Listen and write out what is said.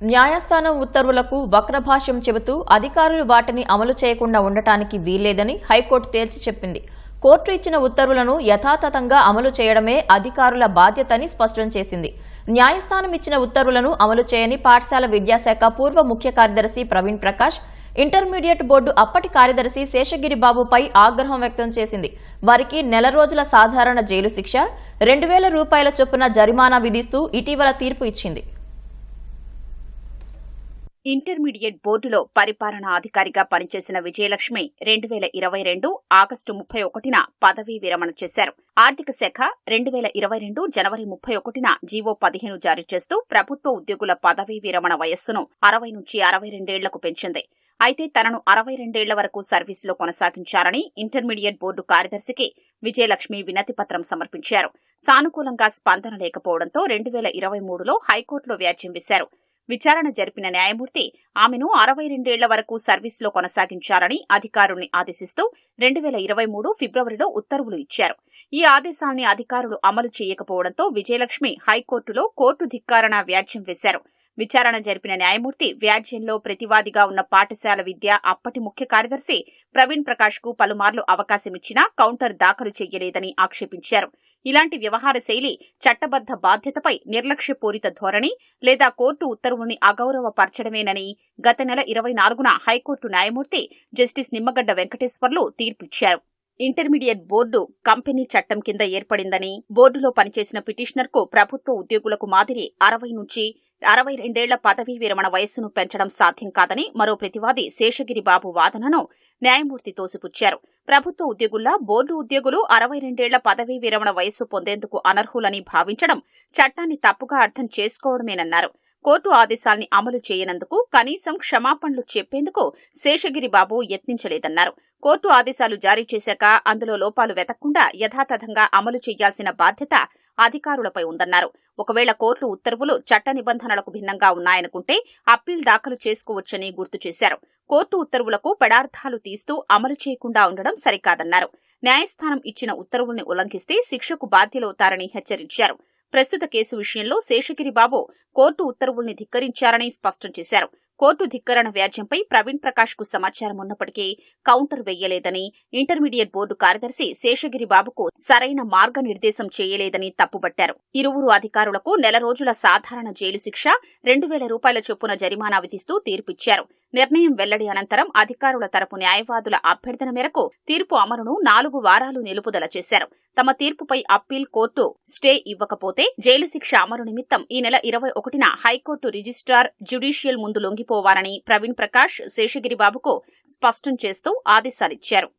న్యాయస్థానం ఉత్తర్వులకు వక్రభాష్యం చెబుతూ అధికారులు వాటిని అమలు చేయకుండా ఉండటానికి వీల్లేదని హైకోర్టు తేల్చి చెప్పింది. కోర్టు ఇచ్చిన ఉత్తర్వులను యథాతథంగా అమలు చేయడమే అధికారుల బాధ్యతని స్పష్టం చేసింది. న్యాయస్థానం ఇచ్చిన ఉత్తర్వులను అమలు చేయని పాఠశాల విద్యాశాఖ పూర్వ ముఖ్య కార్యదర్శి ప్రవీణ్ ప్రకాష్ ఇంటర్మీడియట్ బోర్డు అప్పటి కార్యదర్శి శేషగిరి బాబుపై ఆగ్రహం వ్యక్తం చేసింది. వారికి నెల రోజుల సాధారణ జైలు శిక్ష రెండు వేల రూపాయల చొప్పున జరిమానా విధిస్తూ ఇటీవల తీర్పు ఇచ్చింది. ఇంటర్మీడియట్ బోర్డులో పరిపాలనా అధికారిగా పనిచేసిన విజయలక్ష్మి రెండు వేల ఇరవై రెండు ఆగస్టు ముప్పై ఒకటిన పదవీ విరమణ చేశారు. ఆర్థిక శాఖ రెండు వేల ఇరవై రెండు జనవరి ముప్పై ఒకటిన జీవో పదిహేను జారీ చేస్తూ ప్రభుత్వ ఉద్యోగుల పదవీ విరమణ వయస్సును అరవై నుంచి అరవై రెండేళ్ళకు పెంచింది. అయితే తనను అరవై రెండేళ్ళ వరకు సర్వీసులో కొనసాగించారని ఇంటర్మీడియట్ బోర్డు కార్యదర్శికి విజయలక్ష్మి వినతి పత్రం సమర్పించారు. సానుకూలంగా స్పందన లేకపోవడంతో రెండు వేల ఇరవై మూడులో హైకోర్టులో వ్యాజ్యం వేశారు. విచారణ జరిపిన న్యాయమూర్తి ఆమెను అరవై రెండేళ్ళ వరకు సర్వీసులో కొనసాగించారని అధికారుల్ని ఆదేశిస్తూ రెండు వేల ఇరవై మూడు ఫిబ్రవరిలో ఉత్తర్వులు ఇచ్చారు. ఈ ఆదేశాల్ని అధికారులు అమలు చేయకపోవడంతో విజయలక్ష్మి హైకోర్టులో కోర్టు ధిక్కారణ వ్యాజ్యం వేశారు. విచారణ జరిపిన న్యాయమూర్తి వ్యాజ్యంలో ప్రతివాదిగా ఉన్న పాఠశాల విద్య అప్పటి ముఖ్య కార్యదర్శి ప్రవీణ్ ప్రకాష్కు పలుమార్లు అవకాశమిచ్చినా కౌంటర్ దాఖలు చేయలేదని ఆక్షేపించారు. ఇలాంటి వ్యవహార శైలి చట్టబద్ద బాధ్యతపై నిర్లక్ష్యపూరిత ధోరణి లేదా కోర్టు ఉత్తర్వుల్ని అగౌరవపరచడమేనని గత నెల ఇరవై నాలుగున హైకోర్టు న్యాయమూర్తి జస్టిస్ నిమ్మగడ్డ వెంకటేశ్వర్లు తీర్పిచ్చారు. ఇంటర్మీడియట్ బోర్డు కంపెనీ చట్టం కింద ఏర్పడిందని బోర్డులో పనిచేసిన పిటిషనర్కు ప్రభుత్వ ఉద్యోగులకు మాదిరి అరవై నుంచి అరవై రెండేళ్ళ పదవీ విరమణ వయస్సును పెంచడం సాధ్యం కాదని మరో ప్రతివాది శేషగిరి బాబు వాదనను న్యాయమూర్తి తోసిపుచ్చారు. ప్రభుత్వ ఉద్యోగుల్లా బోర్డు ఉద్యోగులు అరవై రెండేళ్ళ పదవీ విరమణ వయస్సు పొందేందుకు అనర్హులని భావించడం చట్టాన్ని తప్పుగా అర్థం చేసుకోవడమేనన్నారు. కోర్టు ఆదేశాల్ని అమలు చేయనందుకు కనీసం క్షమాపణలు చెప్పేందుకు శేషగిరి బాబు యత్నించలేదన్నారు. కోర్టు ఆదేశాలు జారీ చేశాక అందులో లోపాలు వెతకకుండా యథాతథంగా అమలు చేయాల్సిన బాధ్యత అధికారులపై ఉందన్నారు. ఒకవేళ కోర్టు ఉత్తర్వులు చట్ట నిబంధనలకు భిన్నంగా ఉన్నాయనుకుంటే అప్పీల్ దాఖలు చేసుకోవచ్చని గుర్తు చేశారు. కోర్టు ఉత్తర్వులకు పెడార్థాలు తీస్తూ అమలు చేయకుండా ఉండడం సరికాదన్నారు. న్యాయస్థానం ఇచ్చిన ఉత్తర్వుల్ని ఉల్లంఘిస్తే శిక్షకు బాధ్యులవుతారని హెచ్చరించారు. ప్రస్తుత కేసు విషయంలో శేషగిరి బాబు కోర్టు ఉత్తర్వుల్ని ధిక్కరించారని స్పష్టం చేశారు. కోర్టు ధిక్కరణ వ్యాజ్యంపై ప్రవీణ్ ప్రకాష్కు సమాచారం ఉన్నప్పటికీ కౌంటర్ వెయ్యలేదని ఇంటర్మీడియట్ బోర్డు కార్యదర్శి శేషగిరి బాబుకు సరైన మార్గనిర్దేశం చేయలేదని తప్పుబట్టారు. ఇరువురు అధికారులకు నెల రోజుల సాధారణ జైలు శిక్ష రెండు వేల రూపాయల చొప్పున జరిమానా విధిస్తూ తీర్పిచ్చారు. నిర్ణయం వెల్లడి అనంతరం అధికారుల తరపు న్యాయవాదుల అభ్యర్థన మేరకు తీర్పు అమలును నాలుగు వారాలు నిలుపుదల చేశారు. తమ తీర్పుపై అప్పీల్ కోర్టు స్టే ఇవ్వకపోతే జైలు శిక్ష అమలు నిమిత్తం ఈ నెల ఇరవై ఒకటిన హైకోర్టు రిజిస్ట్రార్ జ్యుడిషియల్ ముందు లొంగిపోవాలని ప్రవీణ్ ప్రకాష్ శేషగిరి బాబుకు స్పష్టం చేస్తూ ఆదేశాలిచ్చారు.